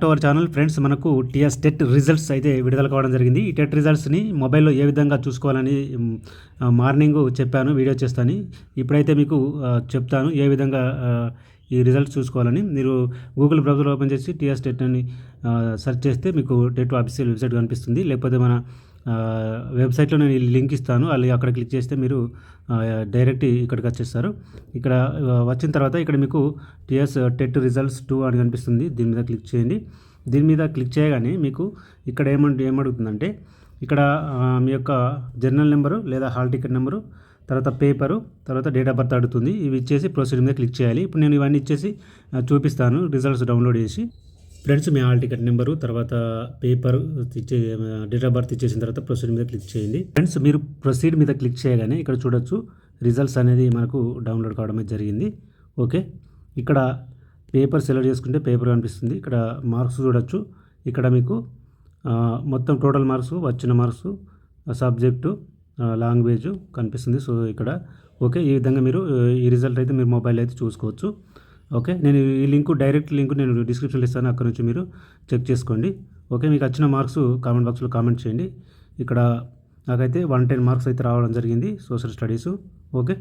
To our channel friends మనకు TS TET results అయితే విడుదల కావడం జరిగింది. ఈ టెట్ రిజల్ట్స్ని మొబైల్లో ఏ విధంగా చూసుకోవాలని మార్నింగ్ చెప్పాను వీడియో చేస్తాను. ఇప్పుడైతే మీకు చెప్తాను ఏ విధంగా ఈ రిజల్ట్స్ చూసుకోవాలని. మీరు గూగుల్ బ్రౌజర్ ఓపెన్ చేసి టీఎస్ టెట్ అని సెర్చ్ చేస్తే మీకు టెట్ ఆఫీషియల్ వెబ్సైట్ కనిపిస్తుంది. లేకపోతే మన వెబ్సైట్లో నేను లింక్ ఇస్తాను. అది అక్కడ క్లిక్ చేస్తే మీరు డైరెక్ట్ ఇక్కడికి వచ్చేస్తారు. ఇక్కడ వచ్చిన తర్వాత ఇక్కడ మీకు టిఎస్ టెట్ రిజల్ట్స్ టూ అని కనిపిస్తుంది. దీని మీద క్లిక్ చేయండి. దీని మీద క్లిక్ చేయగానే మీకు ఇక్కడ ఏమంట ఏమడుగుతుందంటే ఇక్కడ మీ యొక్క జర్నల్ నెంబరు లేదా హాల్ టికెట్ నెంబరు తర్వాత పేపరు తర్వాత డేట్ ఆఫ్ బర్త్ అడుగుతుంది. ఇవి ఇచ్చేసి ప్రొసీడ్ మీద క్లిక్ చేయాలి. ఇప్పుడు నేను ఇవన్నీ ఇచ్చేసి చూపిస్తాను. రిజల్ట్స్ డౌన్లోడ్ చేసి. ఫ్రెండ్స్ మీ హాల్ టికెట్ నెంబరు తర్వాత పేపర్ ఇచ్చే డేట్ ఆఫ్ బర్త్ ఇచ్చేసిన తర్వాత ప్రొసీడ్ మీద క్లిక్ చేయండి. ఫ్రెండ్స్ మీరు ప్రొసీడ్ మీద క్లిక్ చేయగానే ఇక్కడ చూడొచ్చు రిజల్ట్స్ అనేది మనకు డౌన్లోడ్ కావడం జరిగింది. ఓకే? ఇక్కడ పేపర్ సెలెక్ట్ చేసుకుంటే పేపర్ కనిపిస్తుంది. ఇక్కడ మార్క్స్ చూడొచ్చు. ఇక్కడ మీకు మొత్తం టోటల్ మార్క్స్ వచ్చిన మార్క్స్ సబ్జెక్టు లాంగ్వేజ్ కనిపిస్తుంది. సో ఇక్కడ ఓకే? ఈ విధంగా మీరు ఈ రిజల్ట్ అయితే మీరు మొబైల్ అయితే చూసుకోవచ్చు. ఓకే? నేను ఈ లింక్ డైరెక్ట్ లింక్ నేను డిస్క్రిప్షన్లో ఇస్తాను అక్కడ నుంచి మీరు చెక్ చేసుకోండి. ఓకే? మీకు వచ్చిన మార్క్స్ కామెంట్ బాక్స్లో కామెంట్ చేయండి. ఇక్కడ నాకైతే వన్ టెన్ మార్క్స్ అయితే రావడం జరిగింది సోషల్ స్టడీస్. ఓకే?